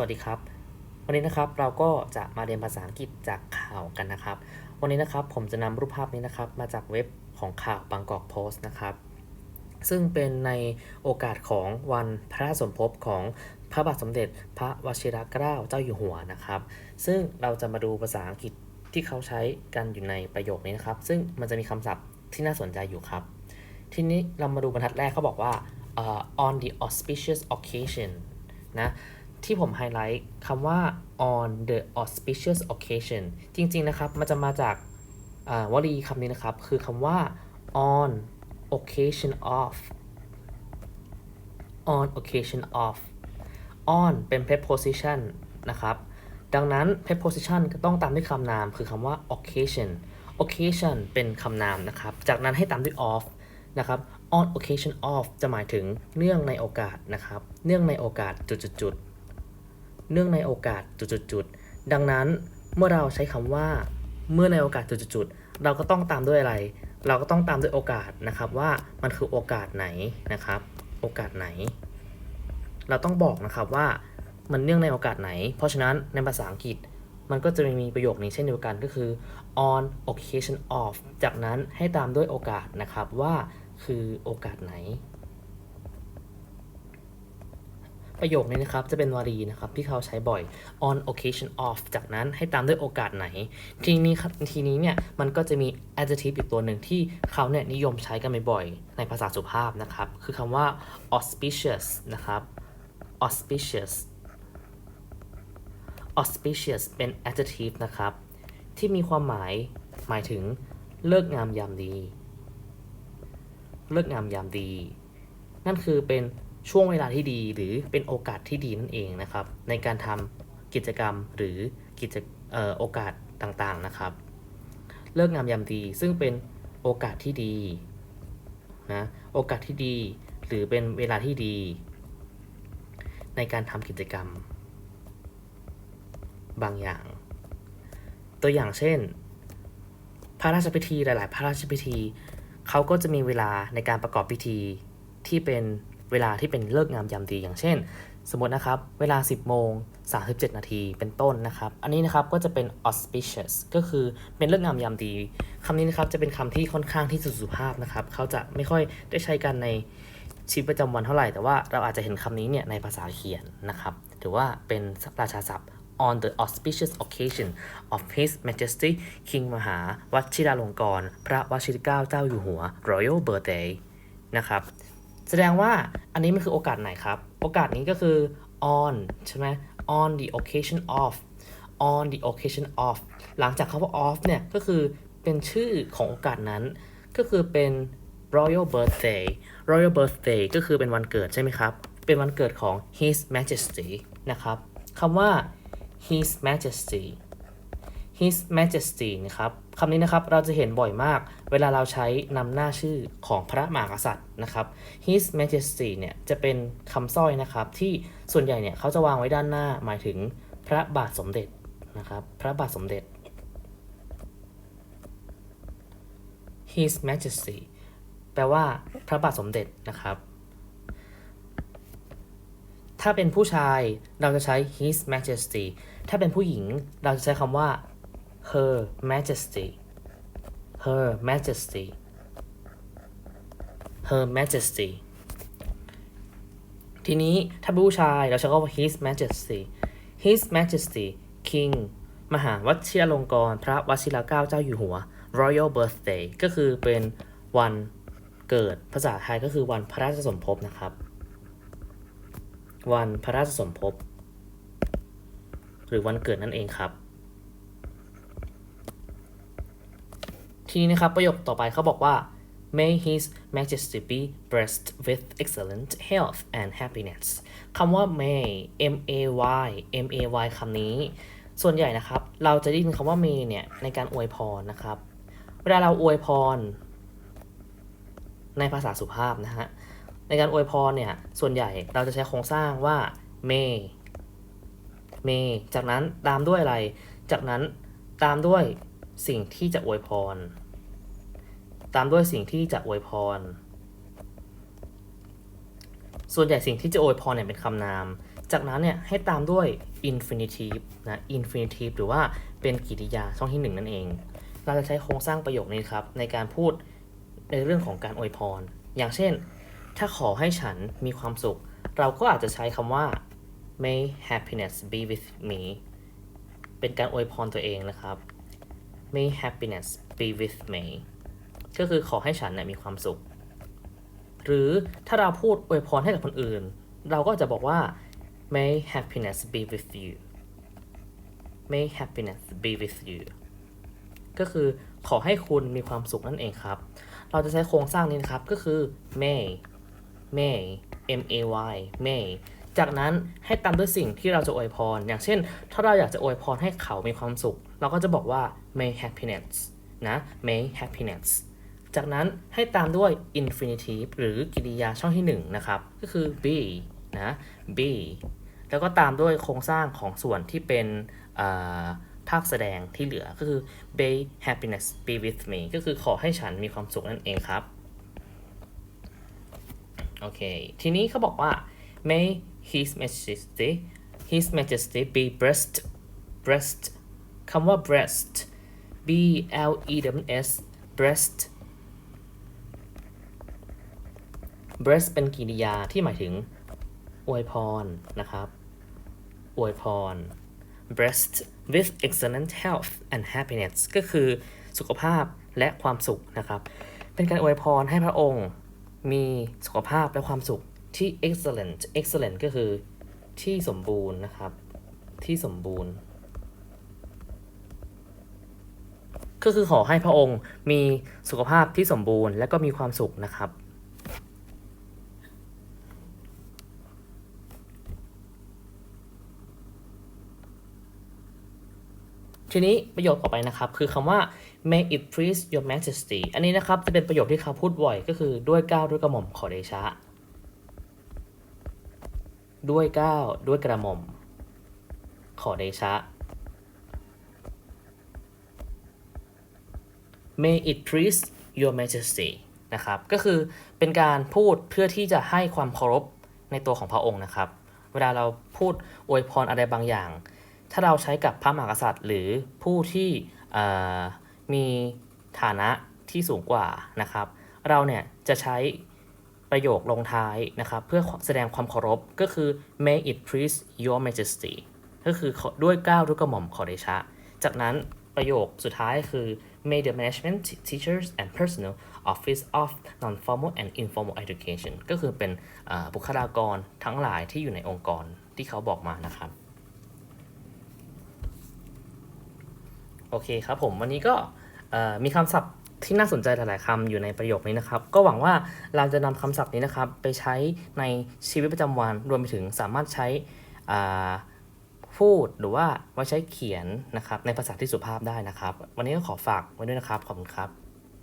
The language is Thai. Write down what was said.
วัสดีครับ วันนี้นะครับเราก็จะมาเรียนภาษาอังกฤษจากข่าวกันนะครับ วันนี้นะครับผมจะนำรูปภาพนี้นะครับ มาจากเว็บของข่าวบางกอกโพสต์นะครับ ซึ่งเป็นในโอกาสของวันพระราชสมภพของพระบาทสมเด็จพระวชิรเกล้าเจ้าอยู่หัวนะครับ ซึ่งเราจะมาดูภาษาอังกฤษที่เขาใช้กันอยู่ในประโยคนี้นะครับ ซึ่งมันจะมีคำศัพท์ที่น่าสนใจอยู่ครับ ทีนี้เรามาดูบรรทัดแรกเขาบอกว่าเอ่อ on the auspicious occasion นะ ที่ผมไฮไลท์คำว่า on the auspicious occasion จริง ๆ นะครับ มันจะมาจากวลีคำนี้นะครับ คือคำว่า on occasion of on occasion of on เป็น preposition นะครับ ดังนั้น preposition ก็ต้องตามด้วยคำนาม คือคำว่า occasion occasion เป็นคำนามนะครับ จากนั้นให้ตามด้วย of นะครับ on occasion of จะหมายถึงเนื่องในโอกาสนะครับ เนื่องในโอกาสจุดๆ เนื่องในโอกาสจุดๆๆดังนั้นเมื่อเราใช้คำว่า เมื่อในโอกาสจุดๆๆเราก็ต้องตามด้วยอะไร เราก็ต้องตามด้วยโอกาสนะครับว่ามันคือโอกาสไหนนะครับ โอกาสไหน เราต้องบอกนะครับว่ามันเนื่องในโอกาสไหน เพราะฉะนั้นในภาษาอังกฤษมันก็จะมีประโยคนี้เช่นเดียวกันก็คือ on occasion of จากนั้นให้ตามด้วยโอกาสนะครับว่าคือโอกาสไหน ประโยคนี้นะครับ จะเป็นวลีนะครับ ที่เขาใช้บ่อย on occasion of จากนั้นให้ตามด้วยโอกาสไหน ทีนี้ทีนี้เนี่ย มันก็จะมี adjective อีกตัวหนึ่งที่เขาเนี่ยนิยมใช้กันบ่อยๆในภาษาสุภาพนะครับ คือคำว่า auspicious นะครับ auspicious auspicious เป็น adjective นะครับ ที่มีความหมายหมายถึงเลิกงามยามดี เลิกงามยามดี นั่นคือเป็น ช่วงเวลาที่ดีหรือเป็นโอกาสที่ดีนั่นเองนะครับ ในการทำกิจกรรมหรือกิจออโอกาสต่างๆนะครับ เลิกงามยามดีซึ่งเป็นโอกาสที่ดีนะโอกาสที่ดี หรือเป็นเวลาที่ดี ในการทำกิจกรรม บางอย่าง ตัวอย่างเช่น พระราชพิธีหลาย ๆ พระราชพิธีเขาก็จะมีเวลาในการประกอบพิธีที่เป็น เวลาที่เป็นเลิกงามยามดีอย่างเช่น สมมตินะครับ เวลา 10 โมง 37 นาทีเป็นต้นนะครับ อันนี้นะครับก็จะเป็น auspicious ก็คือเป็นเลิกงามยามดีคำนี้นะครับจะเป็นคำที่ค่อนข้างที่สุภาพนะครับ เขาจะไม่ค่อยได้ใช้กันในชีวิตประจำวันเท่าไหร่ แต่ว่าเราอาจจะเห็นคำนี้เนี่ยในภาษาเขียนนะครับ ถือว่าเป็นราชาศัพท์ on the auspicious occasion of His Majesty King มหาวชิราลงกรณ์พระวชิรเกล้าเจ้าอยู่หัว Royal Birthday นะครับ แสดงว่าอันนี้มันคือโอกาสไหนครับ โอกาสนี้ก็คือ on ใช่ไหม on the occasion of on the occasion of หลังจากคำว่า of เนี่ย ก็คือเป็นชื่อของโอกาสนั้น ก็คือเป็น royal birthday royal birthday ก็คือเป็นวันเกิดใช่ไหมครับ เป็นวันเกิดของ his majesty นะครับคำว่า his majesty his majesty นะครับคำนี้นะครับเราจะเห็นบ่อยมาก เวลาเราใช้นำหน้าชื่อของพระมหากษัตริย์นะครับ his majesty เนี่ยจะเป็นคำสร้อยนะครับ ที่ส่วนใหญ่เนี่ยเขาจะวางไว้ด้านหน้าหมายถึงพระบาทสมเด็จนะครับพระบาทสมเด็จ his majesty แปลว่าพระบาทสมเด็จนะครับ ถ้าเป็นผู้ชายเราจะใช้ his majesty ถ้าเป็นผู้หญิงเราจะใช้คำว่า her majesty her majesty her majesty ทีนี้ถ้าเป็นผู้ชายเราใช้คำว่า his majesty his majesty king มหาวชิรลงกรณ์พระวชิรเกล้าเจ้าอยู่หัว royal birthday ก็คือเป็นวันเกิดภาษาไทยก็คือวันพระราชสมภพนะครับ วันพระราชสมภพ หรือวันเกิดนั่นเองครับ ทีนี้นะครับประโยคต่อไปเขาบอกว่า May His Majesty be blessed with excellent health and happiness คำว่า May M A Y M A Y คำนี้ ส่วนใหญ่นะครับ เราจะได้ยินคำว่า May เนี่ย ในการอวยพรนะครับ เวลาเราอวยพร ในภาษาสุภาพนะฮะ ในการอวยพรเนี่ย ส่วนใหญ่เราจะใช้โครงสร้างว่า may may จากนั้นตามด้วยอะไร จากนั้นตามด้วยสิ่งที่จะอวยพร ตามด้วยสิ่งที่จะอวยพร ส่วนใหญ่สิ่งที่จะอวยพรเนี่ยเป็นคำนาม จากนั้นเนี่ยให้ตามด้วย infinitive นะ infinitive หรือว่าเป็นกริยาช่องที่หนึ่งนั่นเอง เราจะใช้โครงสร้างประโยคนี้ครับ ในการพูดในเรื่องของการอวยพร อย่างเช่น ถ้าขอให้ฉันมีความสุข เราก็อาจจะใช้คำว่า may happiness be with me เป็นการอวยพรตัวเองนะครับ may happiness be with me ก็คือขอให้ฉันมีความสุข หรือถ้าเราพูดอวยพรให้กับคนอื่น เราก็จะบอกว่า may happiness be with you may happiness be with you ก็คือขอให้คุณมีความสุขนั่นเองครับ เราจะใช้โครงสร้างนี้นะครับก็คือ may may m a y may จากนั้นให้ตามด้วยสิ่งที่เราจะอวยพร อย่างเช่น ถ้าเราอยากจะอวยพรให้เขามีความสุข เราก็จะบอกว่า may happiness นะ may happiness จากนั้นให้ตามด้วย infinitive หรือ กริยาช่องที่ 1 นะครับ ก็คือ be นะ be แล้วก็ตามด้วยโครงสร้างของส่วนที่เป็นภาคแสดงที่เหลือก็คือ may happiness be with me ก็คือขอให้ฉันมีความสุขนั่นเองครับ โอเค ทีนี้เขาบอกว่า may his majesty his majesty be blessed blessed คำว่า blessed b l e w s blessed bless เป็นกริยาที่หมายถึง อวยพรนะครับ อวยพร blessed with excellent health and happiness ก็คือสุขภาพและความสุขนะครับ เป็นการอวยพรให้พระองค์มีสุขภาพและความสุขที่ excellent excellent ก็คือที่สมบูรณ์นะครับ ที่สมบูรณ์ ก็คือขอให้พระองค์มีสุขภาพที่สมบูรณ์และก็มีความสุขนะครับ ทีนี้ประโยคต่อไปนะครับ คือคำว่า may it please your majesty อันนี้นะครับ จะเป็นประโยคที่เขาพูดบ่อย ก็คือด้วยก้าวด้วยกระหม่อมขอเดชะ ด้วยก้าวด้วยกระหม่อม ขอเดชะ may it please your majesty นะครับ ก็คือเป็นการพูดเพื่อที่จะให้ความเคารพในตัวของพระองค์นะครับ เวลาเราพูดอวยพรอะไรบางอย่าง ถ้าเราใช้กับพระมหากษัตริย์ หรือผู้ที่มีฐานะที่สูงกว่านะครับ เราเนี่ยจะใช้ประโยคลงท้ายนะครับเพื่อแสดงความเคารพก็คือ may it please your majesty ก็คือด้วยก้าวด้วยกระหม่อมขอเดชะ จากนั้นประโยคสุดท้ายคือ may the management teachers and personnel office of non-formal and informal education ก็คือเป็นบุคลากรทั้งหลายที่อยู่ในองค์กรที่เขาบอกมานะครับ โอเคครับผมวันนี้ก็มีคำศัพท์ที่น่าสนใจหลายๆคำอยู่ในประโยคนี้นะครับ ก็หวังว่าเราจะนำคำศัพท์นี้นะครับ ไปใช้ในชีวิตประจำวันรวมไปถึงสามารถใช้พูดหรือว่าไว้ใช้เขียนนะครับในภาษาที่สุภาพได้นะครับ วันนี้ก็ขอฝากไว้ด้วยนะครับ ขอบคุณครับ